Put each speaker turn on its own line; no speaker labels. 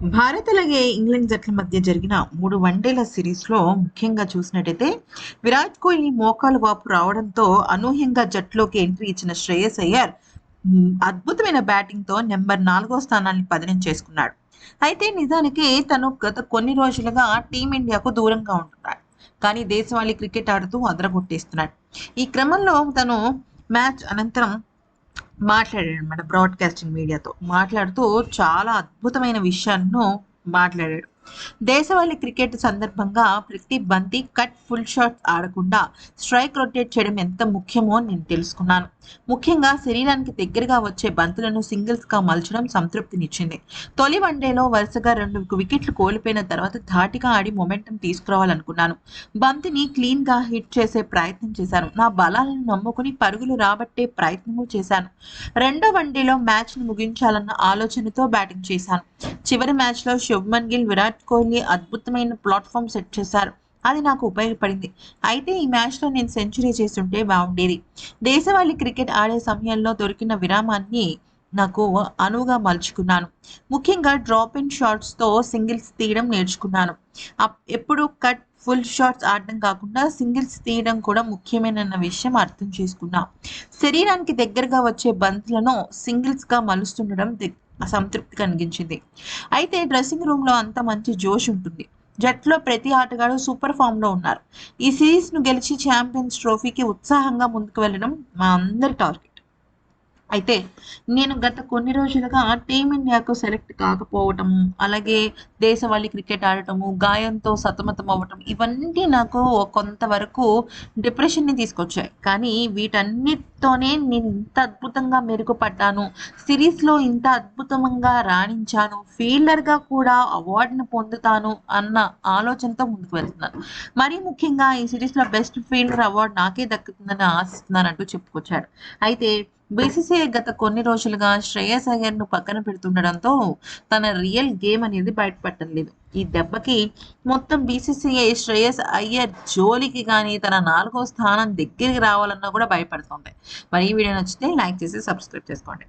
భారత్ అలాగే ఇంగ్లాండ్ జట్ల మధ్య జరిగిన మూడు వన్డేల సిరీస్లో ముఖ్యంగా చూసినట్టయితే విరాట్ కోహ్లీ మోకాలు వాపు రావడంతో అనూహ్యంగా జట్టులోకి ఎంట్రీ ఇచ్చిన శ్రేయస్ అయ్యర్ అద్భుతమైన బ్యాటింగ్తో నెంబర్ నాలుగో స్థానాన్ని పదనం చేసుకున్నాడు. అయితే నిజానికి తను గత కొన్ని రోజులుగా టీమిండియాకు దూరంగా ఉంటున్నాడు. కానీ దేశవాళీ క్రికెట్ ఆడుతూ అదరగొట్టేస్తున్నాడు. ఈ క్రమంలో తను మ్యాచ్ అనంతరం మాట్లాడాడు అనమాట బ్రాడ్కాస్టింగ్ మీడియాతో మాట్లాడుతూ చాలా అద్భుతమైన విషయాలను మాట్లాడాడు. దేశవాళీ క్రికెట్ సందర్భంగా ప్రతి బంతి కట్ ఫుల్ షాట్స్ ఆడకుండా స్ట్రైక్ రొటేట్ చేయడం ఎంత ముఖ్యమో నేను తెలుసుకున్నాను. ముఖ్యంగా శరీరానికి దగ్గరగా వచ్చే బంతులను సింగిల్స్గా మలచడం సంతృప్తినిచ్చింది. తొలి వన్డేలో వరుసగా రెండు వికెట్లు కోల్పోయిన తర్వాత ధాటిగా ఆడి మొమెంటం తీసుకురావాలనుకున్నాను. బంతిని క్లీన్గా హిట్ చేసే ప్రయత్నం చేశాను. నా బలాలను నమ్ముకుని పరుగులు రాబట్టే ప్రయత్నము చేశాను. రెండో వన్డేలో మ్యాచ్ను ముగించాలన్న ఆలోచనతో బ్యాటింగ్ చేశాను. చివరి మ్యాచ్లో శుభ్మన్ గిల్ విరాట్ కోహ్లీ అద్భుతమైన ప్లాట్ఫామ్ సెట్ చేశారు. అది నాకు ఉపయోగపడింది. అయితే ఈ మ్యాచ్లో నేను సెంచరీ చేస్తుంటే బాగుండేది. దేశవాళీ క్రికెట్ ఆడే సమయంలో దొరికిన విరామాన్ని నాకు అనువుగా మలుచుకున్నాను. ముఖ్యంగా డ్రాప్ ఇన్ షాట్స్తో సింగిల్స్ తీయడం నేర్చుకున్నాను. అప్- ఎప్పుడు కట్ ఫుల్ షాట్స్ ఆడడం కాకుండా సింగిల్స్ తీయడం కూడా ముఖ్యమైన విషయం అర్థం చేసుకున్నా. శరీరానికి దగ్గరగా వచ్చే బంతులను సింగిల్స్గా మలుస్తుండడం సంతృప్తి కనిపించింది కలిగించింది. అయితే డ్రెస్సింగ్ రూమ్లో అంత మంచి జోష్ ఉంటుంది. జట్లో ప్రతి ఆటగాడు సూపర్ ఫామ్లో ఉన్నారు. ఈ సిరీస్ను గెలిచి ఛాంపియన్స్ ట్రోఫీకి ఉత్సాహంగా ముందుకు వెళ్ళడం మా అందరి టార్గెట్. అయితే నేను గత కొన్ని రోజులుగా టీమిండియాకు సెలెక్ట్ కాకపోవటము అలాగే దేశవాళీ క్రికెట్ ఆడటము గాయంతో సతమతం అవ్వటం ఇవన్నీ నాకు కొంతవరకు డిప్రెషన్ని తీసుకొచ్చాయి. కానీ తోనే నేను ఇంత అద్భుతంగా మెరుగుపడ్డాను. సిరీస్లో ఇంత అద్భుతంగా రాణించాను. ఫీల్డర్గా కూడా అవార్డును పొందుతాను అన్న ఆలోచనతో ముందుకు వెళ్తున్నాను. మరీ ముఖ్యంగా ఈ సిరీస్లో బెస్ట్ ఫీల్డర్ అవార్డు నాకే దక్కుతుందని ఆశిస్తున్నానంటూ చెప్పుకొచ్చాడు. అయితే బీసీసీఐ గత కొన్ని రోజులుగా శ్రేయస్ అయ్యర్ను పక్కన పెడుతుండడంతో తన రియల్ గేమ్ అనేది బయటపడటం లేదు. ఈ దెబ్బకి మొత్తం బీసీసీఐ శ్రేయస్ అయ్యర్ జోలికి కానీ తన నాలుగో స్థానం దగ్గరికి రావాలన్నా కూడా భయపడుతుంది. మరి ఈ వీడియో నచ్చితే లైక్ చేసి సబ్స్క్రైబ్ చేసుకోండి.